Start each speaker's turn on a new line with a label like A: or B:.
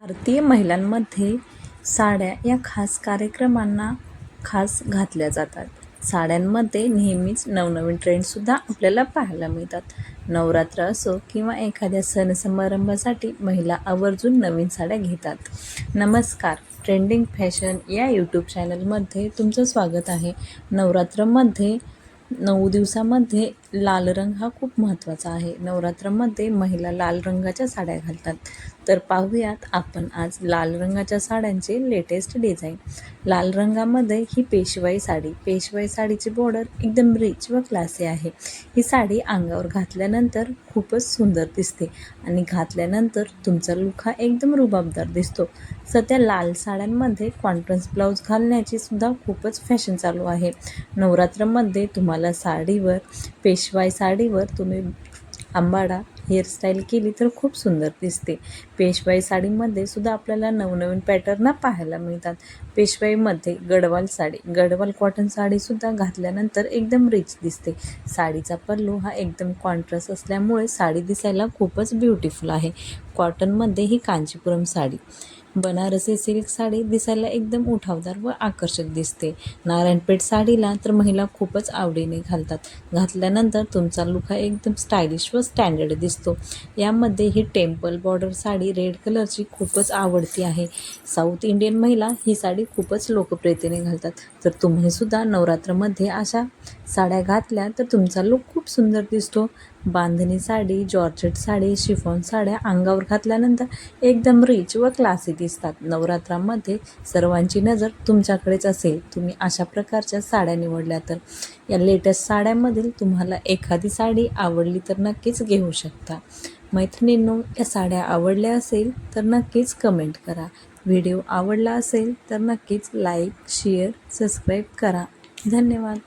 A: भारतीय महिलांमध्ये साड्या या खास कार्यक्रमांना खास घातल्या जातात. साड्यांमध्ये नेहमीच नवनवीन ट्रेंडसुद्धा आपल्याला पाहायला मिळतात. नवरात्र असो किंवा एखाद्या सण समारंभासाठी महिला आवर्जून नवीन साड्या घेतात. नमस्कार ट्रेंडिंग फॅशन या यूट्यूब चॅनलमध्ये तुमचं स्वागत आहे. नवरात्रमध्ये नऊ दिवसामध्ये लाल रंग हा खूप महत्त्वाचा आहे. नवरात्रामध्ये महिला लाल रंगाच्या साड्या घालतात. तर पाहूयात आपण आज लाल रंगाच्या साड्यांचे लेटेस्ट डिझाईन लाल रंगामध्ये ही पेशवाई साडी. पेशवाई साडीची बॉर्डर एकदम रिच व क्लासी आहे. ही साडी अंगावर घातल्यानंतर खूपच सुंदर दिसते आणि घातल्यानंतर तुमचा लुक हा एकदम रुबाबदार दिसतो. सध्या लाल साड्यांमध्ये कॉन्ट्रास्ट ब्लाऊज घालण्याची सुद्धा खूपच फॅशन चालू आहे. नवरात्रामध्ये तुम्हाला साडीवर पेशवाई साडीवर तुम्ही आंबाडा हेअरस्टाईल केली तर खूप सुंदर दिसते. पेशवाई साडीमध्ये सुद्धा आपल्याला नवनवीन पॅटर्न पाहायला मिळतात. पेशवाईमध्ये गडवाल साडी गडवाल कॉटन साडीसुद्धा घातल्यानंतर एकदम रिच दिसते. साडीचा पल्लू हा एकदम कॉन्ट्रास्ट असल्यामुळे साडी दिसायला खूपच ब्युटिफुल आहे. कॉटनमध्ये ही कांचीपुरम साडी. बनारसी सिल्क साडी दिसायला एकदम उठावदार व आकर्षक दिसते. नारायणपेठ साडीला तर महिला खूपच आवडीने घालतात. घातल्यानंतर तुमचा लुक हा एकदम स्टायलिश व स्टँडर्ड दिसतो. यामध्ये ही टेम्पल बॉर्डर साडी रेड कलरची खूपच आवडती आहे. साऊथ इंडियन महिला ही साडी खूपच लोकप्रियतेने घालतात. तर तुम्हीसुद्धा नवरात्रामध्ये अशा साड्या घातल्या तर तुमचा लुक खूप सुंदर दिसतो. बांधणी साडी जॉर्जेट साडी शिफॉन साड्या अंगावर घातल्यानंतर एकदम रिच व क्लासी दिसतात. नवरात्रामध्ये सर्वांची नजर तुमच्याकडेच असेल. तुम्ही अशा प्रकारच्या साड्या निवडल्या तर या लेटेस्ट साड्यांमधील तुम्हाला एखादी साडी आवडली तर नक्कीच घेऊ शकता. मैत्रिणींनो या साड्या आवडल्या असेल तर नक्कीच कमेंट करा. व्हिडिओ आवडला असेल तर नक्कीच लाईक शेअर सबस्क्राईब करा. धन्यवाद.